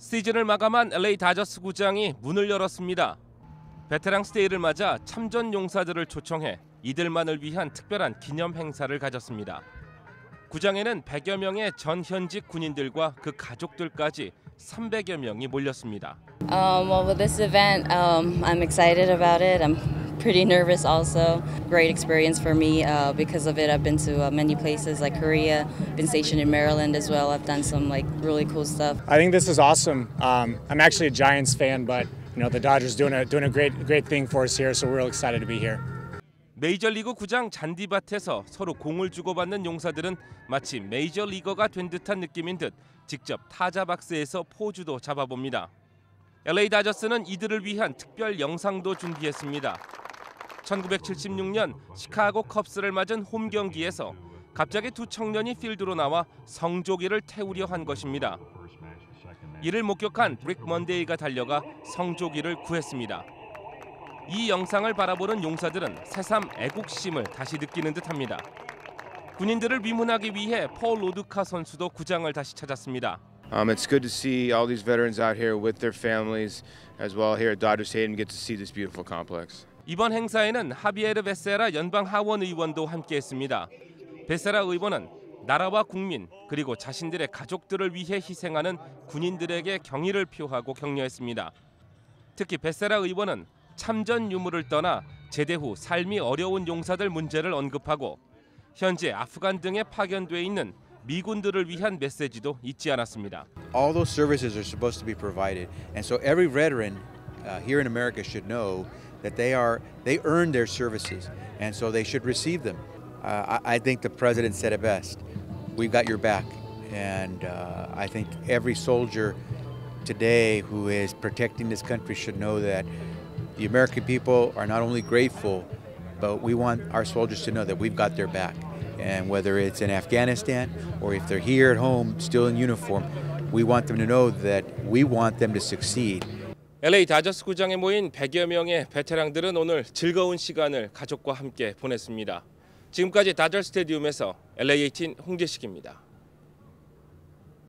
시즌을 마감한 LA 다저스 구장이 문을 열었습니다. 베테랑 스테이를 맞아 참전 용사들을 초청해 이들만을 위한 특별한 기념 행사를 가졌습니다. 구장에는 100여 명의 전 현직 군인들과 그 가족들까지 300여 명이 몰렸습니다. Um, well, with this event, um, I'm excited about it. I'm pretty nervous also. Great experience for me uh, because of it. I've been to uh, many places like Korea, been stationed in Maryland as well. I've done some like really cool stuff. I think this is awesome. Um, I'm actually a Giants fan, but you know the Dodgers doing a doing a great great thing for us here, so we're real excited to be here. 메이저리그 구장 잔디밭에서 서로 공을 주고받는 용사들은 마치 메이저리거가 된 듯한 느낌인 듯 직접 타자 박스에서 포즈도 잡아봅니다. LA 다저스는 이들을 위한 특별 영상도 준비했습니다. 1976년 시카고 컵스를 맞은 홈 경기에서 갑자기 두 청년이 필드로 나와 성조기를 태우려 한 것입니다. 이를 목격한 브릭 먼데이가 달려가 성조기를 구했습니다. 이 영상을 바라보는 용사들은 새삼 애국심을 다시 느끼는 듯합니다. 군인들을 위문하기 위해 폴 로드카 선수도 구장을 다시 찾았습니다. Um, it's good to see all these veterans out here with their families, as well here at Dodger Stadium, get to see this beautiful complex. 이번 행사에는 하비에르 베세라 연방 하원 의원도 함께했습니다. 베세라 의원은 나라와 국민 그리고 자신들의 가족들을 위해 희생하는 군인들에게 경의를 표하고 격려했습니다. 특히 베세라 의원은 참전 유무를 떠나 제대 후 삶이 어려운 용사들 문제를 언급하고 현재 아프간 등에 파견돼 있는 미군들을 위한 메시지도 잊지 않았습니다. all those services are supposed to be provided and so every veteran uh, here in america should know that they are they earn their services and so they should receive them. Uh, I, I think the president said it best we've got your back. And uh, i think every soldier today who is protecting this country should know that the american people are not only grateful but we want our soldiers to know that we've got their back. And whether it's in afghanistan or if they're here at home still in uniform we want them to know that we want them to succeed. LA 다저스 구장에 모인 100여 명의 베테랑들은 오늘 즐거운 시간을 가족과 함께 보냈습니다. 지금까지 다저 스테디움에서 LA18 홍재식입니다.